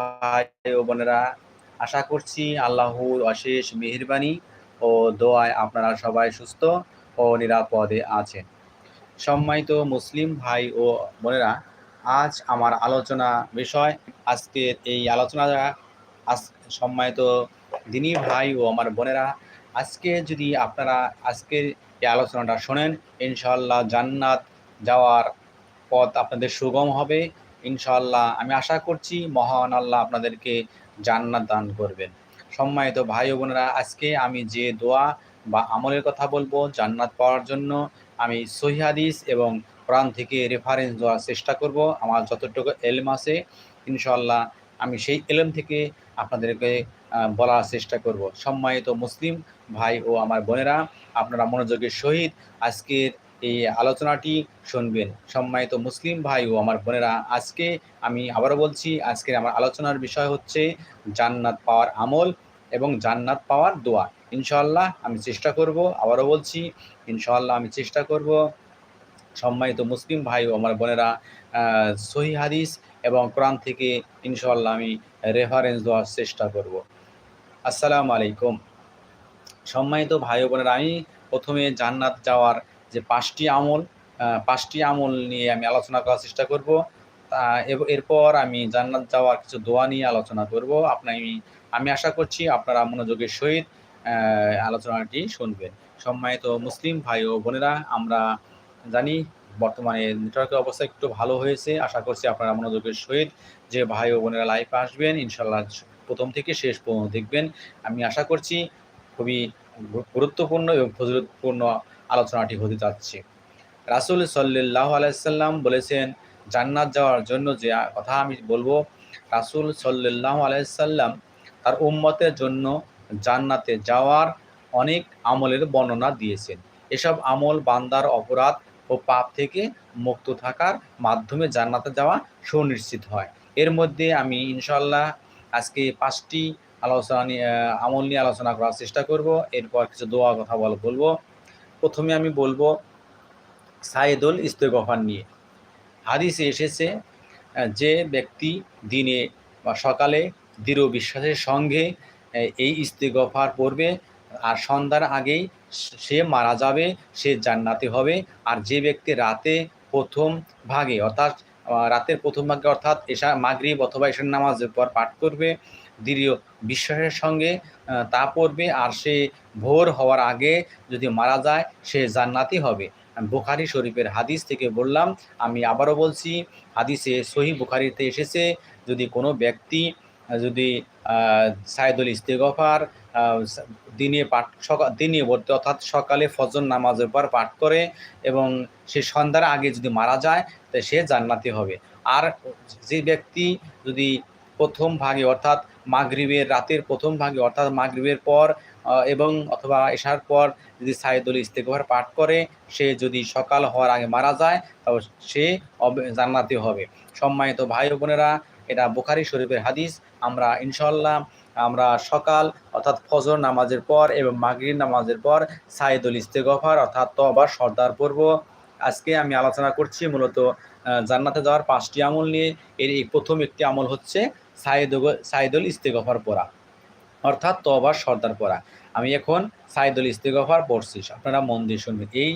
ভাই ও বোনেরা, আশা করছি আল্লাহর অশেষ মেহরবানি ও দোয়ায় আপনারা সবাই সুস্থ ও নিরাপদে আছেন। সম্মানিত মুসলিম ভাই ও বোনেরা, আজ আমার আলোচনা বিষয় আজকের এই আলোচনা আজ সম্মানিত দিনী ভাই ও আমার বোনেরা, আজকে যদি আপনারা আজকের এই আলোচনাটা শোনেন ইনশাল্লাহ জান্নাত যাওয়ার পথ আপনাদের সুগম হবে। ইনশাল্লাহ আমি আশা করছি মহান আল্লাহ আপনাদেরকে জান্নাত দান করবেন। সম্মানিত ভাই বোনেরা, আজকে আমি যে দোয়া বা আমলের কথা বলব জান্নাত পাওয়ার জন্য, আমি সহিহাদিস এবং কোরআন থেকে রেফারেন্স দেওয়ার চেষ্টা করব। আমার যতটুকু এলম আছে ইনশাল্লাহ আমি সেই এলম থেকে আপনাদেরকে বলার চেষ্টা করব। সম্মানিত মুসলিম ভাই ও আমার বোনেরা, আপনারা মনোযোগের সহিত আজকের এই আলোচনাটি শুনবেন। সম্মানিত মুসলিম ভাই ও আমার বোনেরা, আজকে আমি আবারও বলছি আজকের আমার আলোচনার বিষয় হচ্ছে জান্নাত পাওয়ার আমল এবং জান্নাত পাওয়ার দোয়া। ইনশাল্লাহ আমি চেষ্টা করব, আবারও বলছি ইনশাল্লাহ আমি চেষ্টা করব, সম্মানিত মুসলিম ভাই ও আমার বোনেরা সহি হাদিস এবং কোরআন থেকে ইনশাল্লাহ আমি রেফারেন্স দেওয়ার চেষ্টা করব। আসসালামু আলাইকুম। সম্মানিত ভাই বোনেরা, আমি প্রথমে জান্নাত যাওয়ার যে পাঁচটি আমল পাঁচটি আমল নিয়ে আমি আলোচনা করার চেষ্টা করব। এরপর আমি জান্নাত যাওয়ার কিছু দোয়া নিয়ে আলোচনা করব। আপনার আমি আশা করছি আপনারা মনোযোগের সহিত আলোচনাটি শুনবেন। সম্মানিত মুসলিম ভাই ও বোনেরা, আমরা জানি বর্তমানে নেটওয়ার্কের অবস্থা একটু ভালো হয়েছে। আশা করছি আপনারা মনোযোগের সহিত যে ভাই ও বোনেরা লাইফে আসবেন ইনশাল্লাহ প্রথম থেকে শেষ পর্যন্ত দেখবেন। আমি আশা করছি খুবই গুরুত্বপূর্ণ এবং ফজলতপূর্ণ আলোচনাটি হতে যাচ্ছে। রাসুল সাল্লাহ আলাইসাল্লাম বলেছেন, জান্নাত যাওয়ার জন্য যে কথা আমি বলব, রাসুল সাল্লাহ আলাইসাল্লাম তার উম্মতের জন্য জান্নাতে যাওয়ার অনেক আমলের বর্ণনা দিয়েছেন। এসব আমল বান্দার অপরাধ ও পাপ থেকে মুক্ত থাকার মাধ্যমে জান্নাতে যাওয়া সুনিশ্চিত হয়। এর মধ্যে আমি ইনশাল্লাহ আজকে পাঁচটি আলোচনা নিয়ে আমল নিয়ে আলোচনা করার চেষ্টা করব। এরপর কিছু দোয়া কথা বল, বলব। প্রথমে আমি বলব সায়েদুল ইস্তেগফার নিয়ে। হাদিসে এসেছে যে ব্যক্তি দিনে বা সকালে দৃঢ় বিশ্বাসের সঙ্গে এই ইস্তেগফার পড়বে, আর সন্ধ্যার আগেই সে মারা যাবে, সে জান্নাতে হবে, আর যে ব্যক্তি রাতে প্রথম ভাগে, অর্থাৎ রাতের প্রথম ভাগে, অর্থাৎ এশা, মাগরিব অথবা এশার নামাজের পর পাঠ করবে, দৃঢ় বিশ্বাসের সঙ্গে তা পড়বে আর সে ভোর হওয়ার আগে যদি মারা যায়, সে জান্নাতি হবে। বুখারি শরীফের হাদিস থেকে বললাম, আমি আবারও বলছি, হাদিসে সহি বুখারিতে এসেছে, যদি কোনো ব্যক্তি যদি সাইদুল ইস্তেগফার দিনে পাঠ সকাল দিনে বলতে অর্থাৎ সকালে ফজর নামাজের পর পাঠ করে এবং সে সন্ধ্যার আগে যদি মারা যায়, তো সে জান্নাতি হবে। আর যে ব্যক্তি যদি প্রথম ভাগে, অর্থাৎ মাগরিবের রাতের প্রথম ভাগে, অর্থাৎ মাগরিবের পর এবং অথবা এসার পর যদি সাইদুল ইস্তেকবার পাঠ করে, সে যদি সকাল হওয়ার আগে মারা যায় তবে সে জান্নাতি হবে। সম্মানিত ভাই বোনেরা, এটা বুখারি শরীফের হাদিস। আমরা ইনশাল্লাহ আমরা সকাল, অর্থাৎ ফজর নামাজের পর এবং মাগরির নামাজের পর সাইদুল ইস্তেগফার, অর্থাৎ তবার সর্দার পর্ব আজকে আমি আলোচনা করছি মূলত জান্নাতে যাওয়ার পাঁচটি আমল নিয়ে। এর এই প্রথম একটি আমল হচ্ছে সাইদ সাইদুল ইস্তেগফার পড়া। অর্থাৎ তবার সর্দার পড়া। আমি এখন সাইদুল ইস্তেগফার পড়ছি। আপনারা মন দিয়ে শুনবেন। এই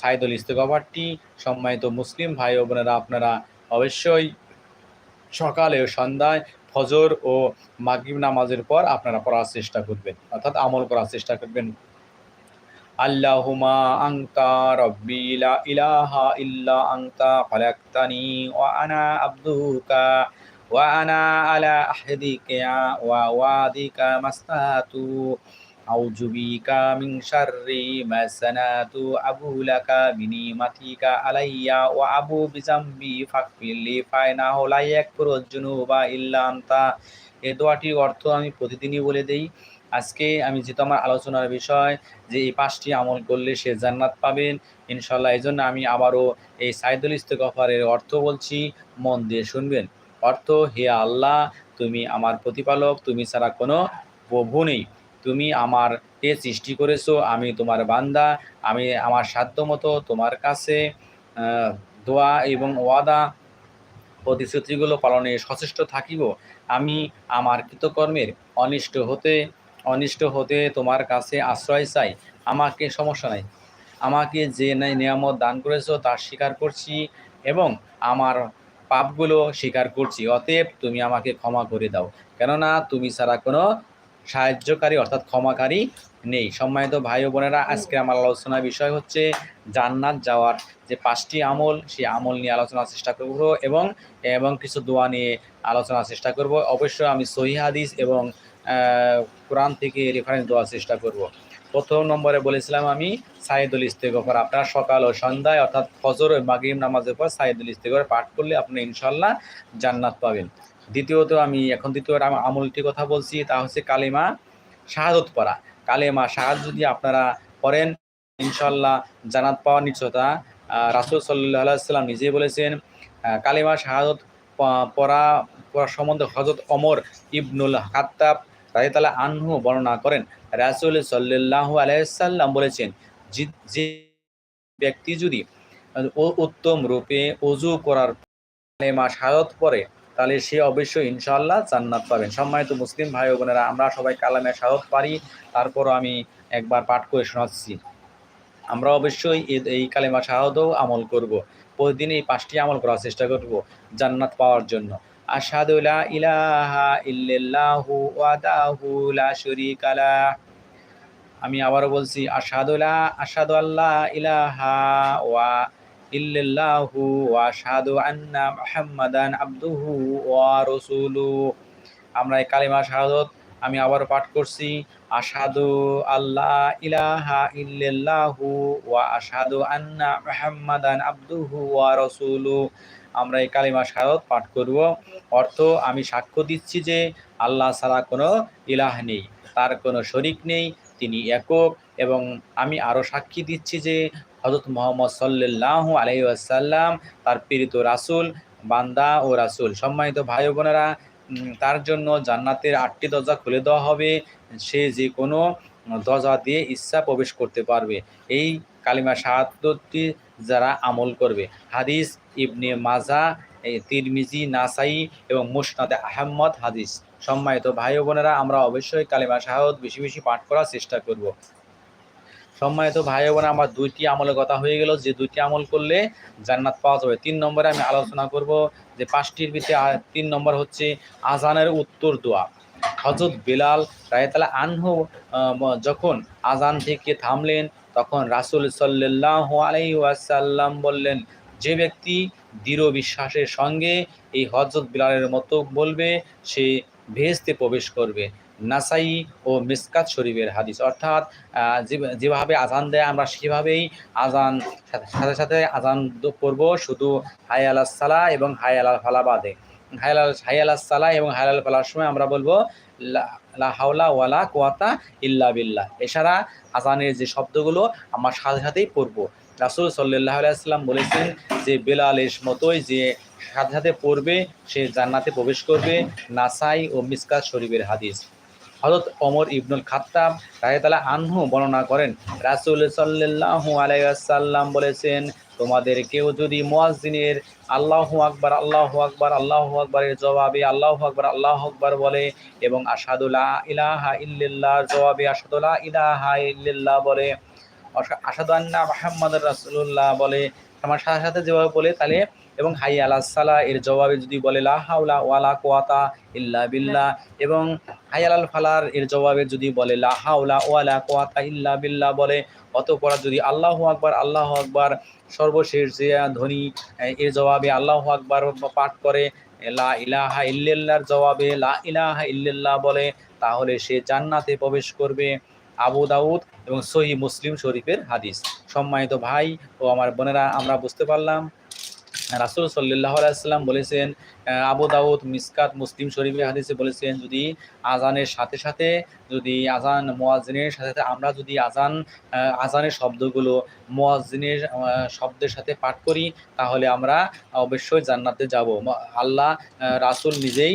সাইদুল ইস্তেগফারটি সম্মানিত মুসলিম ভাই ও বোনেরা, আপনারা অবশ্যই সকালে ও সন্ধ্যায় ফজর ও মাগরিব নামাজের পর আপনারা পড়ার চেষ্টা করবেন। অর্থাৎ আমল করার চেষ্টা করবেন। আল্লাহুমা আংতা রব্বি ইলাহা ইল্লা আংতা খালাকতানি ওয়া আনা আবদুকা ওয়া আনা আলা আহদিকা ওয়া ওয়াদিকা মাস্তাতু أعوذ بك من شر ما صنعت أبو لك بنعمتك علي وأبو بذنبي فاغفر لي فإنه لا يغفر الذنوب إلا أنت এই দোয়াটির অর্থ আমি প্রতিদিনই বলে দেই আজকে আমি যেহেতু আমার আলোচনার বিষয় যে এই পাঁচটি আমল করলে সে জান্নাত পাবেন ইনশাল্লাহ এই জন্য আমি আবারও এই সাইদুল ইস্তেগফারের অর্থ বলছি মন দিয়ে শুনবেন অর্থ, হে আল্লাহ, তুমি আমার প্রতিপালক, তুমি ছাড়া কোনো প্রভু নেই। তুমি আমার কে সৃষ্টি করেছ, আমি তোমার বান্দা, আমি আমার সাধ্য মতো তোমার কাছে দোয়া এবং ওয়াদা প্রতিশ্রুতিগুলো পালনে সচেষ্ট থাকিব। আমি আমার কৃতকর্মের অনিষ্ট হতে অনিষ্ট হতে তোমার কাছে আশ্রয় চাই। আমাকে সমস্যা নাই। আমাকে যে নিয়ামত দান করেছ তার স্বীকার করছি এবং আমার পাপগুলো স্বীকার করছি, অতএব তুমি আমাকে ক্ষমা করে দাও। কেননা তুমি ছাড়া কোনো সাহায্যকারী অর্থাৎ ক্ষমাকারী নেই। সম্মানিত ভাই বোনেরা, আজকে আমার আলোচনার বিষয় হচ্ছে জান্নাত যাওয়ার যে পাঁচটি আমল, সেই আমল নিয়ে আলোচনার চেষ্টা করব এবং এবং কিছু দোয়া নিয়ে আলোচনার চেষ্টা করব। অবশ্যই আমি সহি হাদিস এবং কোরআন থেকে রেফারেন্স দেওয়ার চেষ্টা করব। প্রথম নম্বরে বলেছিলাম আমি সাইদুল ইস্তেগফর। আপনার সকাল ও সন্ধ্যায় অর্থাৎ ফজর ও মাগরিব নামাজের পর সাইদুল ইস্তেগফর পাঠ করলে আপনি ইনশাল্লাহ জান্নাত পাবেন। দ্বিতীয়ত আমি এখন দ্বিতীয় আম- আমলটি কথা বলছি, তা হচ্ছে কালিমা শাহাদত পড়া। কালেমা শাহাদ যদি আপনারা পড়েন ইনশাল্লাহ জান্নাত পাওয়ার নিশ্চয়তা রাসূল সাল্লাহ সাল্লাম নিজেই বলেছেন কালেমা শাহাদত পড়া পড়া সম্বন্ধে হজরত অমর ইবনুল খাত্তাব রাজিতালা আনহু বর্ণনা করেন। রাসূল সাল্লাহ আলাইসাল্লাম বলেছেন, যে- ব্যক্তি যদি উত্তম রূপে অজু করার কালেমা শাহাদত পড়ে তাহলে সে অবশ্যই ইনশাল্লাহ জান্নাত পাবেন। সম্মানিত মুসলিম ভাই বোনেরা, আমরা সবাই কালামে শাহাদত পারি, তারপরও আমি একবার পাঠ করে শোনাচ্ছি। আমরা অবশ্যই এই কালেমা শাহাদও আমল করব। প্রতিদিন এই পাঁচটি আমল করার চেষ্টা করব জান্নাত পাওয়ার জন্য। আশহাদু লা ইলাহা ইল্লাল্লাহু ওয়াহদাহু লা শারীকা লাহ আমি আবারও বলছি, আশহাদু লা, আশহাদু আল্লাহ ইলাহা ওয়া ইল্লাল্লাহু ওয়া আশহাদু আন্না মুহাম্মাদান আবদুহু ওয়া রাসূলুহু আমরা এই কালিমা শাহাদত আমি আবার পাঠ করছি, আশহাদু আল্লাহ ইলাহা ইল্লাল্লাহু ওয়া আশহাদু আন্না মুহাম্মাদান আবদুহু ওয়া রাসূলুহু আমরা এই কালিমা শাহাদত পাঠ করব। অর্থ, আমি সাক্ষ্য দিচ্ছি যে আল্লাহ ছাড়া কোনো ইলাহ নেই, তার কোনো শরিক নেই, তিনি একক এবং আমি আরও সাক্ষী দিচ্ছি যে হজরত মোহাম্মদ সাল্লাহ আলাইহি আসাল্লাম তার প্রেরিত রাসূল, বান্দা ও রাসূল, সম্মানিত ভাই বোনেরা তার জন্য জান্নাতের আটটি দরজা খুলে দেওয়া হবে। সে যে কোনো দরজা দিয়ে ইচ্ছা প্রবেশ করতে পারবে। এই কালিমা শাহাদতটি যারা আমল করবে। হাদিস ইবনে মাজা তিরমিজি, নাসাই এবং মুসনাদে আহমদ হাদিস। সম্মানিত ভাই বোনেরা, আমরা অবশ্যই কালিমা শাহাদ বেশি বেশি পাঠ করার চেষ্টা করব। সম্মানিত ভাই বোন আমার দুইটি আমলের কথা হয়ে গেল। যে দুইটি আমল করলে জান্নাত পাওয়া যাবে, তিন নম্বরে আমি আলোচনা করব যে পাঁচটির ভিতরে তিন নম্বর হচ্ছে আজানের উত্তর দোয়া। হজরত বেলাল রায়তালা আনহু যখন আজান থেকে থামলেন তখন রাসূল সাল্লাহ আলাইহি ওয়াসাল্লাম বললেন, যে ব্যক্তি দৃঢ় বিশ্বাসের সঙ্গে এই হজরত বিলালের মতো বলবে, সে ভেস্তে প্রবেশ করবে। নাসাই ও মিসকাত শরীফের হাদিস। অর্থাৎ যেভাবে আজান দেয়, আমরা সেভাবেই আজান সাথে সাথে আজান করব শুধু হাই আলাহ সালা এবং হাই আলাল ফালা বাদে। হাই আলাল হাই আলাহ সালা এবং আলাল ফালার সময় আমরা বলব লা- হাওলা ওয়ালা কোয়াতা ইল্লা বিল্লাহ। এছাড়া আজানের যে শব্দগুলো আমার সাথে সাথেই পড়ব। রাসুল সাল্লাহ আলাইসাল্লাম বলেছেন যে বেলালের মতোই যে সাথে সাথে পড়বে, সে জান্নাতে প্রবেশ করবে, নাসাই ও মিসকাত শরীফের হাদিস। হজরত অমর ইবনুল খাত্তাব রায়তালা আনহু বর্ণনা করেন, রাসুল সাল্লাহ আলাইসাল্লাম বলেছেন, তোমাদের কেউ যদি মুয়াজ্জিনের আল্লাহু আকবার আল্লাহু আকবার, আল্লাহু আকবারের জবাবে আল্লাহু আকবার, আল্লাহ আকবার বলে এবং আসাদুল্লাহ ইলাহা ইল্লিল্লাহর জবাবে আসাদুল্লাহ ইলাহা ইল্লিল্লাহ বলে অসা- আসাদু আন্না মাহমদ রাসুল্লাহ বলে, আমার সাথে সাথে যেভাবে বলে তাহলে এবং হাই আলাহ সালা, এর জবাবে যদি বলে, লা হাওলা ওয়ালা কোয়াতা ইল্লা বিল্লাহ, এবং হাই আলাল ফালার, এর জবাবে যদি বলে, লা হাওলা ওয়ালা কোয়াতা ইল্লা বিল্লাহ বলে, অতঃপর যদি আল্লাহ আকবার আল্লাহ আকবার, সর্বশেষ যে ধ্বনি এর জবাবে আল্লাহ আকবার পাঠ করে, লা ইলাহা ইল্লাল্লাহর জবাবে লা ইলাহা ইল্লাল্লাহ বলে, তাহলে সে জান্নাতে প্রবেশ করবে। আবু দাউদ এবং সহি মুসলিম শরীফের হাদিস। সম্মানিত ভাই ও আমার বোনেরা, আমরা বুঝতে পারলাম রাসুল সাল্লাহ আলাইসাল্লাম বলেছেন আবু দাউদ, মিসকাত, মুসলিম শরীফের হাদিসে বলেছেন, যদি আজানের সাথে সাথে, যদি আজান মোয়াজিনের সাথে সাথে আমরা যদি আজান আজানের শব্দগুলো মোয়াজিনের শব্দের সাথে পাঠ করি, তাহলে আমরা অবশ্যই জান্নাতে যাব। আল্লাহ রাসূল নিজেই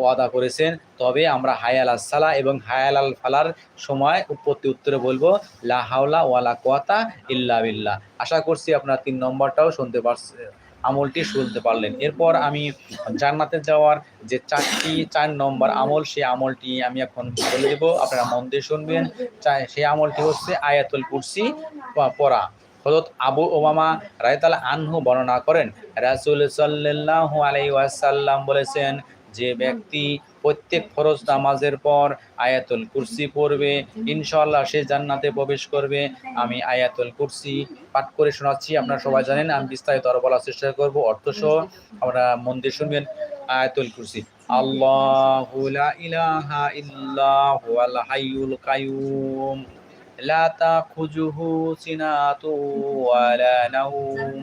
ওয়াদা করেছেন, তবে আমরা হায়াল সালা এবং হায়াল আল ফালার সময় উৎপত্তি উত্তরে বলব, লা হাওলা ওয়ালা কোয়াতা ইল্লা বিল্লাহ। আশা করছি আপনার তিন নম্বরটাও শুনতে পারছে আমলটি শুনতে পারলেন। এরপর আমি জান্নাতে যাওয়ার যে চারটি চার নম্বর আমল, সেই আমলটি আমি এখন বলে দেবো। আপনারা মন দিয়ে শুনবেন। সেই আমলটি হচ্ছে আয়াতুল কুরসি পড়া। হজরত আবু ওবামা রায়তাল আনহু বর্ণনা করেন, রাসুল সাল্লাহ আলাই ওয়াসাল্লাম বলেছেন যে ব্যক্তি প্রত্যেক ফরজ নামাজের পর আয়াতুল কুরসি পড়বে ইনশাল্লাহ সে জান্নাতে প্রবেশ করবে। আমি আয়াতুল কুরসি পাঠ করে শোনাচ্ছি আপনারা সবাই জানেন আমি বিস্তারিত আরও বলার চেষ্টা করব। অর্থ সহ আমরা মন দিয়ে শুনবেন আয়াতুল কুরসি। আল্লাহ ইলাহা ইল্লাহু হাইয়ুল কাইয়ুম। লা তাখুজুহু সিনাতু ওয়ালা নাওম।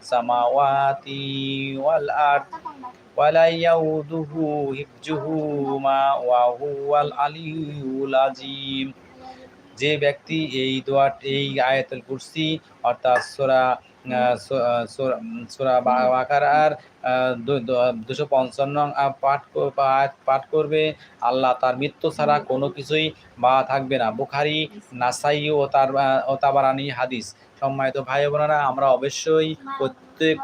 السماوات والأرض ولا يؤوده حفظهما وهو العلي العظيم যে ব্যক্তি এই দোয়া এই আয়াতুল কুরসি অর্থাৎ সোরা সোরা বাকার দুশো পঞ্চান্ন পাঠ পাঠ করবে আল্লাহ তার মৃত্যু ছাড়া কোনো কিছুই বা থাকবে না বুখারি নাসাই ও তার ও তাবারানি হাদিস সম্মানিত ভাই বোনেরা, আমরা অবশ্যই প্রত্যেক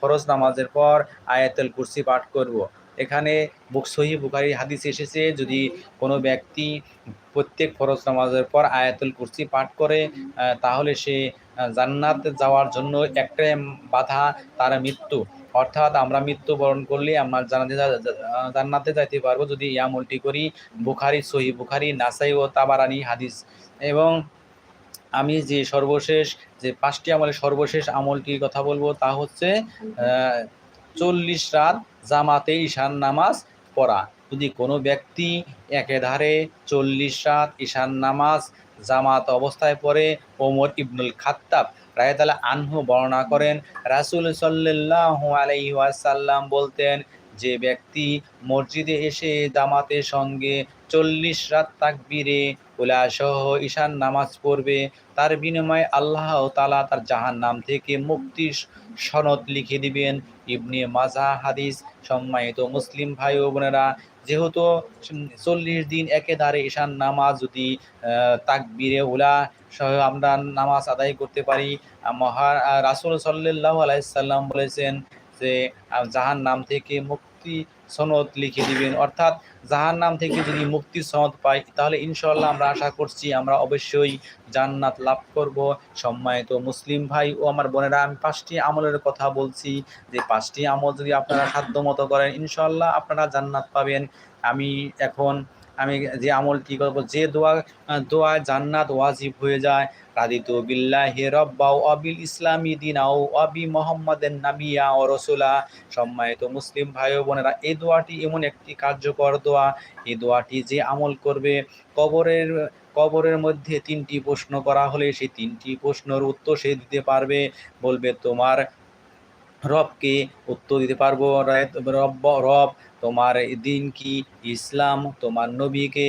ফরজ নামাজের পর আয়াতুল কুরসি পাঠ করব। এখানে বুক সহি বুখারি হাদিস এসেছে, যদি কোনো ব্যক্তি প্রত্যেক ফরজ নামাজের পর আয়াতুল কুরসি পাঠ করে তাহলে সে জান্নাত যাওয়ার জন্য একটাই বাধা তার মৃত্যু। অর্থাৎ আমরা মৃত্যুবরণ করলে আমরা জানাতে জান্নাতে যাইতে পারব যদি এই আমলটি করি। বুখারি সহি বুখারি, নাসাই ও তাবারানি হাদিস। এবং আমি যে সর্বশেষ, যে পাঁচটি আমলের সর্বশেষ আমলটির কথা বলব তা হচ্ছে চল্লিশ রাত জামাতে ঈশান নামাজ পড়া। যদি কোনো ব্যক্তি একেধারে চল্লিশ রাত ঈশান নামাজ জামাত অবস্থায় পড়ে, ওমর ইবনুল খাত্তাব রায়তালা আনহু বর্ণনা করেন, রাসুল সাল্লাহ আলাইসাল্লাম বলতেন, যে ব্যক্তি মসজিদে এসে জামাতের সঙ্গে চল্লিশ রাত তাকবিরে ওলা সহ ঈশান নামাজ পড়বে। তার বিনিময়ে আল্লাহ তালা তার জাহান নাম থেকে মুক্তির সনদ লিখে দিবেন। ইবনে মাজা হাদিস, সম্মানিত মুসলিম ভাই ও বোনেরা, যেহেতু চল্লিশ দিন একেধারে ঈশান নামাজ যদি তাকবিরে ওলা সহ আমরা নামাজ আদায় করতে পারি মহা রাসুল সাল্লাহ আলাইসাল্লাম বলেছেন যে জাহান নাম থেকে মুক্তি সনদ লিখে দিবেন। অর্থাৎ জাহান নাম থেকে যদি মুক্তির সনদ পাই, তাহলে ইনশাল্লাহ আমরা আশা করছি আমরা অবশ্যই জান্নাত লাভ করব। সম্মানিত মুসলিম ভাই ও আমার বোনেরা, আমি পাঁচটি আমলের কথা বলছি। যে পাঁচটি আমল যদি আপনারা সাধ্য মতো করেন ইনশাল্লাহ আপনারা জান্নাত পাবেন। আমি এখন আমি যে আমলটি করব? যে দোয়া দোয়া জান্নাত ওয়াজিব হয়ে যায়। রাদিতু বিল্লাহি রব্বা ও অবিল ইসলামী দিন ও অবি মোহাম্মদের নাবিয়া ও রসুলা। সম্মানিত মুসলিম ভাই বোনেরা, এই দোয়াটি এমন একটি কার্যকর দোয়া। এই দোয়াটি যে আমল করবে, কবরের কবরের মধ্যে তিনটি প্রশ্ন করা হলে সেই তিনটি প্রশ্নের উত্তর সে দিতে পারবে। বলবে, তোমার রবকে উত্তর দিতে পারব? রব রব তোমার দিন কি ইসলাম? তোমার নবীকে,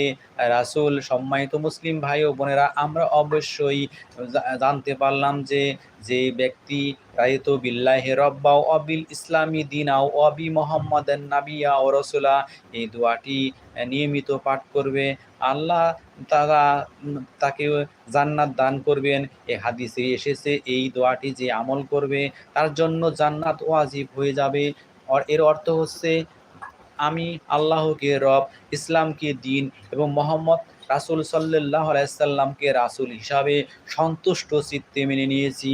রাসুল, সম্মানিত মুসলিম ভাই ও বোনেরা, আমরা অবশ্যই জানতে পারলাম যে যে ব্যক্তি রায়ত বিল্লাহে রব্বাও অবিল ইসলামী দিনাও অবি মোহাম্মদ নাবিয়া ও রসুলা, এই দোয়াটি নিয়মিত পাঠ করবে। আল্লাহ তারা তাকে জান্নাত দান করবেন। এ হাদিসে এসেছে, এই দোয়াটি যে আমল করবে, তার জন্য জান্নাত ওয়াজিব হয়ে যাবে। এর অর্থ হচ্ছে আমি আল্লাহকে রব, ইসলামকে দিন এবং মোহাম্মদ রাসুল সাল্লাহ আলাইসাল্লামকে রাসুল হিসাবে সন্তুষ্ট চিত্তে মেনে নিয়েছি।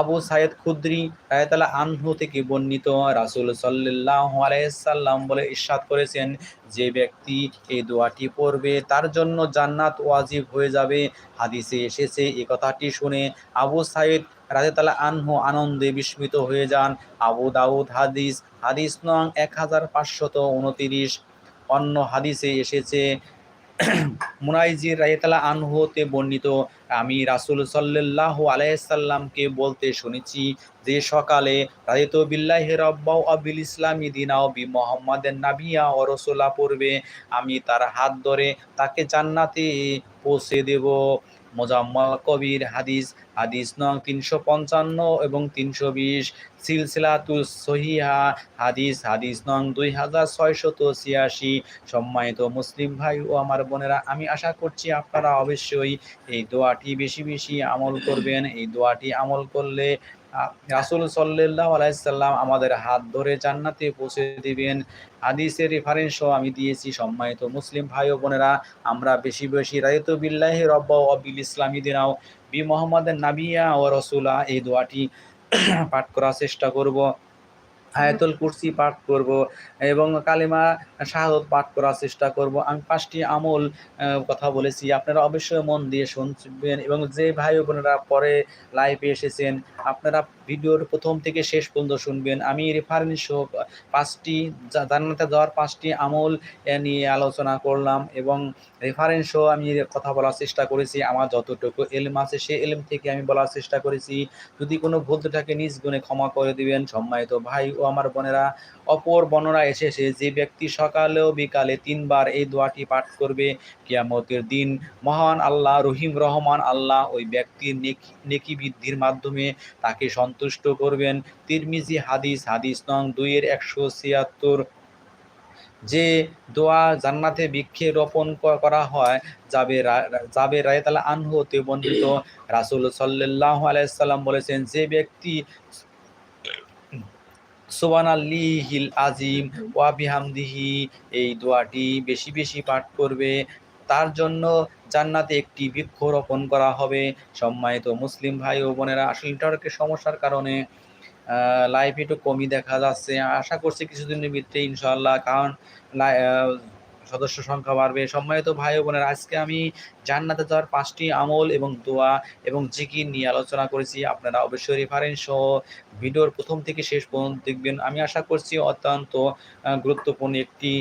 আবু সাইদ খুদ্রি রায়তালা আনহু থেকে বর্ণিত রাসুল সাল্লাহ আলাইসাল্লাম বলে ইস্বাদ করেছেন যে ব্যক্তি এই দোয়াটি পড়বে, তার জন্য জান্নাত ওয়াজিব হয়ে যাবে। হাদিসে এসেছে এ কথাটি শুনে আবু সাইদ রাজেতালা আনহু আনন্দে বিস্মিত হয়ে যান। আবু দাউদ হাদিস হাদিস নং এক হাজার পাঁচশত উনতিরিশ। অন্য হাদিসে এসেছে, মুনাইজির রায়তালা আনহতে বর্ণিত, আমি রাসুল সাল্লাহ আলাইসাল্লামকে বলতে শুনেছি যে সকালে রাজিত বিল্লাহ রব্বাউ আবিল ইসলামী দিনাও বি মোহাম্মদের নাবিয়া ও রসোলা পড়বে, আমি তার হাত ধরে তাকে জান্নাতে পৌঁছে দেব। মোজাম্মল কবির হাদিস হাদিস নং তিনশো পঞ্চান্ন এবং তিনশো বিশ সিলসিলাতুল সহিহা, হাদিস হাদিস নং দুই হাজার ছয়শত ছিয়াশি। সম্মানিত মুসলিম ভাই ও আমার বোনেরা, আমি আশা করছি আপনারা অবশ্যই এই দোয়াটি বেশি বেশি আমল করবেন। এই দোয়াটি আমল করলে রাসুল সাল্লাহ আলাইসাল্লাম আমাদের হাত ধরে জান্নাতে পৌঁছে দিবেন। হাদিসের রেফারেন্সও আমি দিয়েছি সম্মানিত মুসলিম ভাই বোনেরা, আমরা বেশি বেশি রায়ত বিল্লাহ রব্ব অবিল ইসলামী দিনাও বি মোহাম্মদ নাবিয়া ও রসুলা এই দোয়াটি পাঠ করার চেষ্টা করব। আয়াতুল কুরসি পাঠ করব এবং কালিমা শাহাদত পাঠ করার চেষ্টা করব। আমি পাঁচটি আমল কথা বলেছি। আপনারা অবশ্যই মন দিয়ে শুনবেন এবং যে ভাই বোনেরা পরে লাইভে এসেছেন, আপনারা ভিডিওর প্রথম থেকে শেষ পর্যন্ত শুনবেন। আমি রেফারেন্স সহ পাঁচটি জান্নাতে যাওয়ার পাঁচটি আমল নিয়ে আলোচনা করলাম এবং রেফারেন্স সহ আমি কথা বলার চেষ্টা করেছি। আমার যতটুকু এলম আছে সে এলম থেকে আমি বলার চেষ্টা করেছি। যদি কোনো ভুল থাকে, নিজ গুণে ক্ষমা করে দিবেন। সম্মানিত ভাই ও আমার বোনেরা অপর বর্ণনা এসেছে যে ব্যক্তি সকালে ও বিকালে তিনবার এই দোয়াটি পাঠ করবে, কিয়ামতের দিন মহান আল্লাহ, রহিম রহমান আল্লাহ ওই ব্যক্তির নেকি বৃদ্ধির মাধ্যমে তাকে সন্তুষ্ট করবেন। তিরমিজি হাদিস হাদিস নং দুইয়ের একশো ছিয়াত্তর। যে দোয়া জান্নাতে বৃক্ষে রোপণ করা হয়, যাবে যাবে রায়তালা আনহতে বর্ণিত। রাসুল সাল্লাহ আলাইসাল্লাম বলেছেন, যে ব্যক্তি সোবান হিল আজিম, ওয়া বিহামদিহি এই দোয়াটি বেশি বেশি পাঠ করবে। তার জন্য জান্নাতে একটি বৃক্ষ রোপণ করা হবে। সম্মানিত মুসলিম ভাই ও বোনেরা, আসলে নেটওয়ার্কের সমস্যার কারণে লাইভ একটু কমই দেখা যাচ্ছে। আশা করছি কিছুদিনের ভিতরে ইনশাল্লাহ কারণ সদস্য সংখ্যা বাড়বে। সম্মানিত ভাই বোনের, আজকে আমি জান্নাতে যাওয়ার পাঁচটি আমল এবং দোয়া এবং জিকির নিয়ে আলোচনা করেছি। আপনারা অবশ্যই রেফারেন্স সহ ভিডিওর প্রথম থেকে শেষ পর্যন্ত দেখবেন। আমি আশা করছি অত্যন্ত গুরুত্বপূর্ণ একটি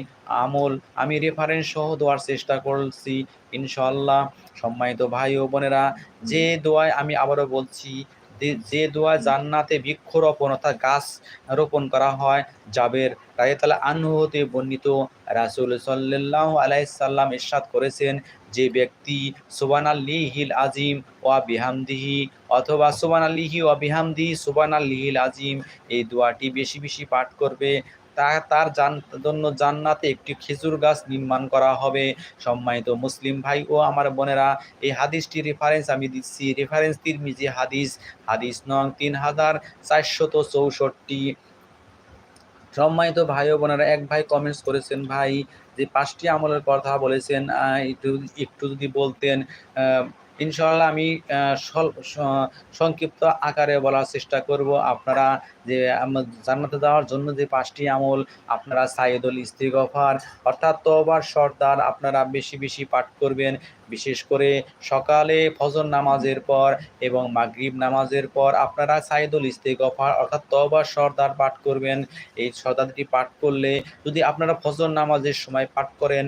আমল। আমি রেফারেন্স সহ দেওয়ার চেষ্টা করছি ইনশাল্লাহ সম্মানিত ভাই ও বোনেরা, যে দোয়ায় আমি আবারও বলছি যে দোয়া জান্নাতে বৃক্ষরোপণ অর্থাৎ গাছ রোপণ করা হয় জাবের রায়তালা আনুহতে বর্ণিত রাসুল সাল্লাহ আলাইসাল্লাম ইরশাদ করেছেন যে ব্যক্তি সুবান হিল আজিম ওয়া বিহামদিহি, অথবা সুবান আল্লিহি ওয়া বিহামদিহি সুবান আল্লিহিল আজিম এই দোয়াটি বেশি বেশি পাঠ করবে। তা, তার জন্য জান্নাতে একটি খেজুর গাছ নির্মাণ করা হবে। সম্মানিত মুসলিম ভাই ও আমার বোনেরা, এই হাদিসটি রেফারেন্স আমি দিচ্ছি। রেফারেন্স তিরমিজি হাদিস হাদিস নং তিন হাজার চারশত চৌষট্টি। সম্মানিত ভাই ও বোনেরা, এক ভাই কমেন্টস করেছেন, ভাই, যে পাঁচটি আমলের কথা বলেছেন একটু একটু যদি বলতেন ইনশাল্লাহ আমি সংক্ষিপ্ত আকারে বলার চেষ্টা করব। আপনারা যে জান্নাতে যাওয়ার জন্য যে পাঁচটি আমল, আপনারা সাইদুল ইস্তিগফার, অর্থাৎ তোবার সর্দার আপনারা বেশি বেশি পাঠ করবেন। বিশেষ করে সকালে ফজর নামাজের পর এবং মাগরিব নামাজের পর আপনারা সাইদুল ইস্তেগফার, অর্থাৎ তবার সর্দার পাঠ করবেন। এই সর্দারটি পাঠ করলে যদি আপনারা ফজর নামাজের সময় পাঠ করেন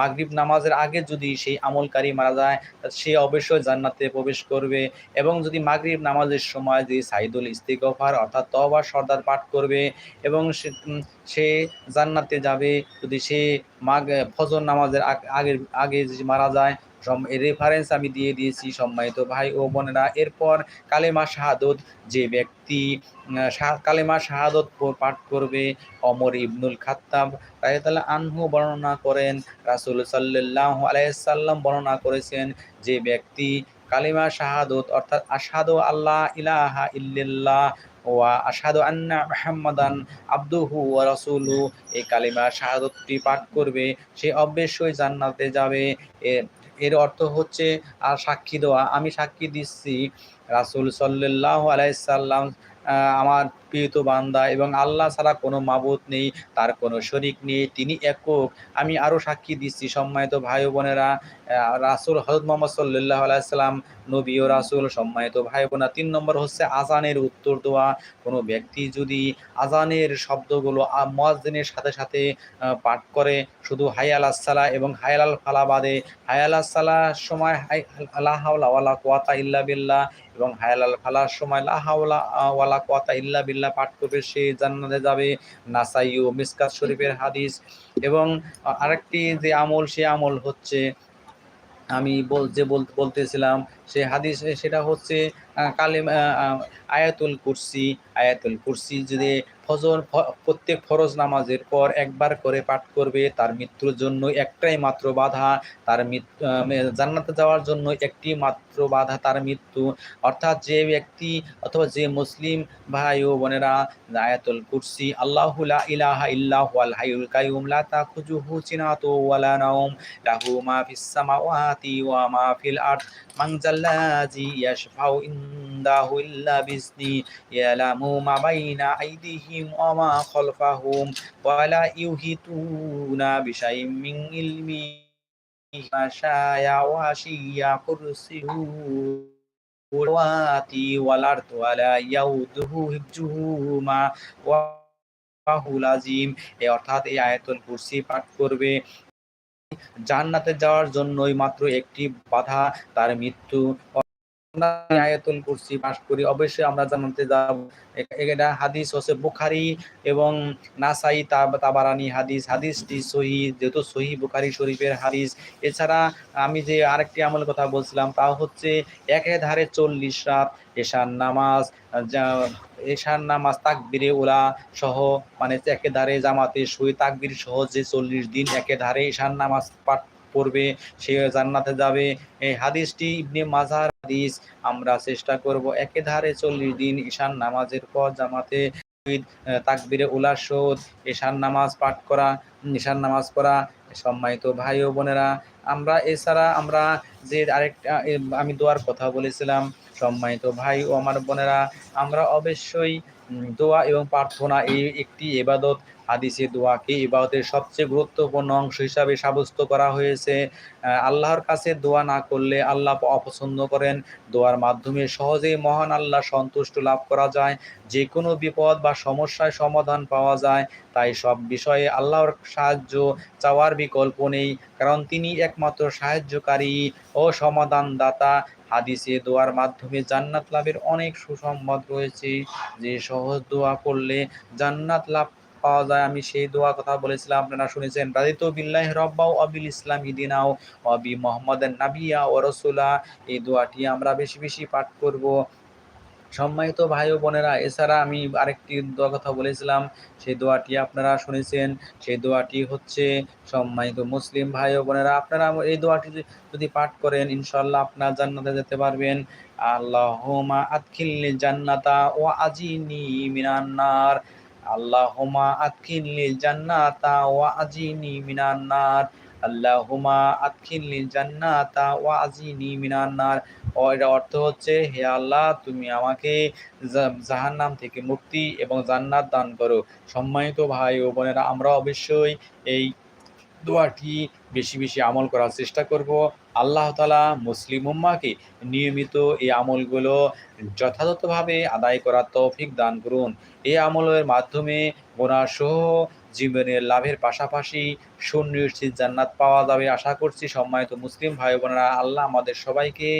মাগরিব নামাজের আগে যদি সেই আমলকারী মারা যায় সে অবশ্যই জান্নাতে প্রবেশ করবে। এবং যদি মাগরিব নামাজের সময় যে সাইদুল ইস্তেগফার, অর্থাৎ তবার সর্দার পাঠ করবে এবং সে জান্নাতে যাবে। যদি সে মাগ, ফজর নামাজের আগে আগে যদি মারা যায় রেফারেন্স আমি দিয়ে দিয়েছি সম্মানিত ভাই ও বোনেরা। এরপর কালেমা শাহাদত, যে ব্যক্তি কালেমা শাহাদত পাঠ করবে, অমর ইবনুল খাত্তাব রায়তাল্লাহ আনহু বর্ণনা করেন, রাসুল সাল্লাহ আলাইসাল্লাম বর্ণনা করেছেন, যে ব্যক্তি কালিমা শাহাদত অর্থাৎ আসাদু আল্লাহ ইলাহা ইল্লাল্লাহ ওয়া আসাদু আন্না মাহমাদান আব্দুহু ওয়া রাসূলু। এই কালিমা শাহাদতটি পাঠ করবে, সে অবশ্যই জান্নাতে যাবে। এর অর্থ হচ্ছে, আর সাক্ষী দেওয়া। আমি সাক্ষী দিচ্ছি রাসুল সাল্লাহ আলাইসাল্লাম আমার প্রিয়ত বান্দা এবং আল্লাহ ছাড়া কোনো মাবুত নেই, তার কোনো শরিক নেই, তিনি একক। আমি আরও সাক্ষী দিচ্ছি, সম্মানিত ভাই বোনেরা রাসুল হজরত মোহাম্মদ সাল্লাহ আলাইসাল্লাম নবী ও রাসুল, সম্মানিত ভাই বোনা তিন নম্বর হচ্ছে আজানের উত্তর দেওয়া। কোনো ব্যক্তি যদি আজানের শব্দগুলো মোয়াজ্জিনের সাথে সাথে পাঠ করে, শুধু হায়াল আসসালা এবং হায়াল ফালা বাদে, হায়াল আসসালার সময় হাই আল্লাহাউলা ওয়ালা কোয়াতা ইল্লা বিল্লাহ এবং হায়ালাল ফালার সময় লাহাওলা ওয়ালা কথা ইল্লা বিল্লা পাঠ করবে, সে জান্নাতে যাবে। নাসাই ও মিসকাত শরীফের হাদিস। এবং আরেকটি যে আমল, সে আমল হচ্ছে, আমি বল, যে বলতেছিলাম, সে হাদিস, সেটা হচ্ছে কালিম আয়াতুল কুরসি আয়াতুল কুরসি যদি ফজর প্রত্যেক ফরজ নামাজের পর একবার করে পাঠ করবে, তার মৃত্যুর জন্য একটাই মাত্র বাধা, তার জান্নাতে যাওয়ার জন্য একটি মাত্র বাধা তার মৃত্যু। অর্থাৎ যে ব্যক্তি অথবা যে মুসলিম ভাই ও বোনেরা আয়াতুল কুরসি, আল্লাহু লা ইলাহা ইল্লাহু আল হাইয়ুল কাইয়ুম, লা তাখুজুহু সিনাতু ওয়ালা নাওম, লাহু মা ফিস সামাওয়াতি ওয়া মা ফিল আরদ। মান জাল্লাজি ইয়াশফাউ ইনদাহু ইল্লা বিসনি ইয়ালামু মা বাইনা আইদিহিম ওয়া মা খালফাহুম, ওয়া লা ইউহিতুনা বিশাইইম মিন ইলমি, মা শায়া ওয়া শিয়া কুরসিহু ওয়াতি ওয়াল আরদ ওয়া লা ইয়াউদুহু হিফজুহুমা ওয়া হুল আজিম এই অর্থাৎ এই আয়াতুল কুরসি পাঠ করবে। জান্নাতে যাওয়ার জন্যই মাত্র একটি বাধা, তার মৃত্যু। আয়াতুল কুরসি করি। অবশ্যই আমরা জানাতে যাব। এটা হাদিস হচ্ছে বুখারি এবং নাসাই তাবারানি হাদিস। হাদিসটি সহি, যেহেতু সহি বুখারি শরীফের হাদিস। এছাড়া আমি যে আরেকটি আমল কথা বলছিলাম, তা হচ্ছে একে ধারে চল্লিশ রাত এশার নামাজ। এশার নামাজ তাকবিরে ওলা সহ মানে একে ধারে জামাতে সই তাকবির সহ যে চল্লিশ দিন একে ধারে এশার নামাজ পাঠ পড়বে, সে জান্নাতে যাবে। এই হাদিসটি ইবনে মাজার হাদিস। আমরা চেষ্টা করব একে ধারে চল্লিশ দিন ঈশান নামাজের পর জামাতে তাকবিরে শোধ ঈশান নামাজ পাঠ করা, ঈশান নামাজ পড়া। সম্মানিত ভাই ও বোনেরা আমরা, এছাড়া আমরা যে আরেকটা আমি দোয়ার কথা বলেছিলাম, সম্মানিত ভাই ও আমার বোনেরা, আমরা অবশ্যই দোয়া এবং প্রার্থনা, এই একটি এবাদত হাদিসে দোয়াকে ইবাদতের সবচেয়ে গুরুত্বপূর্ণ অংশ হিসাবে সাব্যস্ত করা হয়েছে। আল্লাহর কাছে দোয়া না করলে আল্লাহ অপছন্দ করেন। দোয়ার মাধ্যমে সহজেই মহান আল্লাহ সন্তুষ্ট লাভ করা যায়। যে কোনো বিপদ বা সমস্যায় সমাধান পাওয়া যায়। তাই সব বিষয়ে আল্লাহর সাহায্য চাওয়ার বিকল্প নেই। কারণ তিনি একমাত্র সাহায্যকারী ও সমাধানদাতা। হাদিসে দোয়ার মাধ্যমে জান্নাত লাভের অনেক সুসংবাদ রয়েছে। যে সহজ দোয়া করলে জান্নাত লাভ পাওয়া যায়। আমি সেই দোয়া কথা বলেছিলাম, আপনারা শুনেছেন। রাজিত বিল্লাহ রব্বাও অবিল ইসলাম ইদিনাও অবি মোহাম্মদ নাবিয়া ও রসুলা। এই দোয়াটি আমরা বেশি বেশি পাঠ করব। সম্মানিত ভাই ও বোনেরা, এছাড়া আমি আরেকটি দোয়া কথা বলেছিলাম। সেই দোয়াটি আপনারা শুনেছেন। সেই দোয়াটি হচ্ছে সম্মানিত মুসলিম ভাই ও বোনেরা, আপনারা এই দোয়াটি যদি পাঠ করেন ইনশাল্লাহ আপনার জান্নাতে যেতে পারবেন। আল্লাহমা আতখিল্লি জান্নাতা ও আজিনি মিনান্নার। আল্লাহুমা আতখিনলি জান্নাতা ওয়া আজিনি মিনান নার। আল্লাহুমা আতখিনলি জান্নাতা ওয়া আজিনি মিনান নার। ও, এর অর্থ হচ্ছে, হে আল্লাহ, তুমি আমাকে জাহান্নাম থেকে মুক্তি এবং জান্নাত দান করো। সম্মানিত ভাই ও বোনেরা, আমরা অবশ্যই এই দোয়াটি বেশি বেশি আমল করার চেষ্টা করব। আল্লাহ তালা মুসলিম উম্মাকে নিয়মিত এই আমলগুলো যথাযথভাবে আদায় করার তৌফিক দান করুন। এই আমলের মাধ্যমে সহ জীবনের লাভের পাশাপাশি সুনিশ্চিত জান্নাত পাওয়া যাবে আশা করছি। সম্মানিত মুসলিম ভাই বোনেরা আল্লাহ আমাদের সবাইকে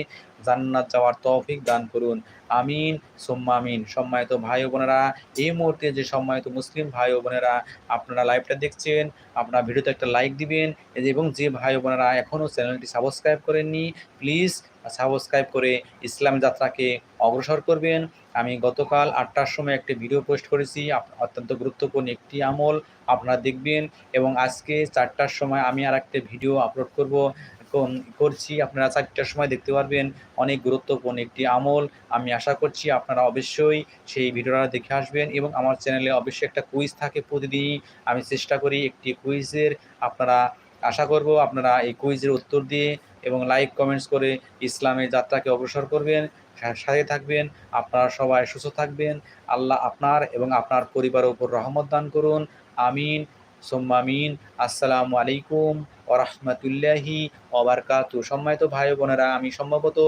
জান্নাত যাওয়ার তৌফিক দান করুন। আমিন, সোম্মা আমিন। সম্মানিত ভাই বোনেরা, এই মুহূর্তে যে সম্মানিত মুসলিম ভাই বোনেরা আপনারা লাইভটা দেখছেন, আপনারা ভিডিওতে একটা লাইক দিবেন এবং যে ভাই বোনেরা এখনও চ্যানেলটি সাবস্ক্রাইব করেননি প্লিজ সাবস্ক্রাইব করে ইসলাম যাত্রাকে অগ্রসর করবেন। আমি গতকাল আটটার সময় একটি ভিডিও পোস্ট করেছি অত্যন্ত গুরুত্বপূর্ণ একটি আমল, আপনারা দেখবেন এবং আজকে চারটার সময় আমি আর একটা ভিডিও আপলোড করব। করছি, আপনারা চারটার সময় দেখতে পারবেন। অনেক গুরুত্বপূর্ণ একটি আমল। আমি আশা করছি আপনারা অবশ্যই সেই ভিডিওটা দেখে আসবেন এবং আমার চ্যানেলে অবশ্যই একটা কুইজ থাকে প্রতিদিনই। আমি চেষ্টা করি একটি কুইজের আপনারা আশা করব আপনারা এই কুইজের উত্তর দিয়ে এবং লাইক কমেন্টস করে ইসলামের যাত্রাকে অগ্রসর করবেন। সাথে থাকবেন। আপনারা সবাই সুস্থ থাকবেন। আল্লাহ আপনার এবং আপনার পরিবারের উপর রহমত দান করুন। আমিন। সোম্মামিন আসসালামু আলাইকুম ওরহমতুল্লাহি ওবরকাতু সম্মানিত ভাই বোনেরা, আমি সম্ভবত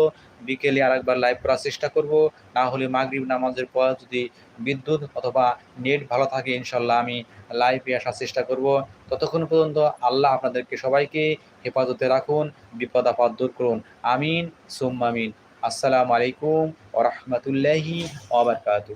বিকেলে আরেকবার লাইভ করার চেষ্টা করব। না হলে মাগরিব নামাজের পর যদি বিদ্যুৎ অথবা নেট ভালো থাকে ইনশাল্লাহ আমি লাইভে আসার চেষ্টা করব। ততক্ষণ পর্যন্ত আল্লাহ আপনাদেরকে সবাইকে হেফাজতে রাখুন, বিপদ আপদ দূর করুন। আমিন সুম্মামিন আসসালামু আলাইকুম ওরহমতুল্লাহি ওবরকাতু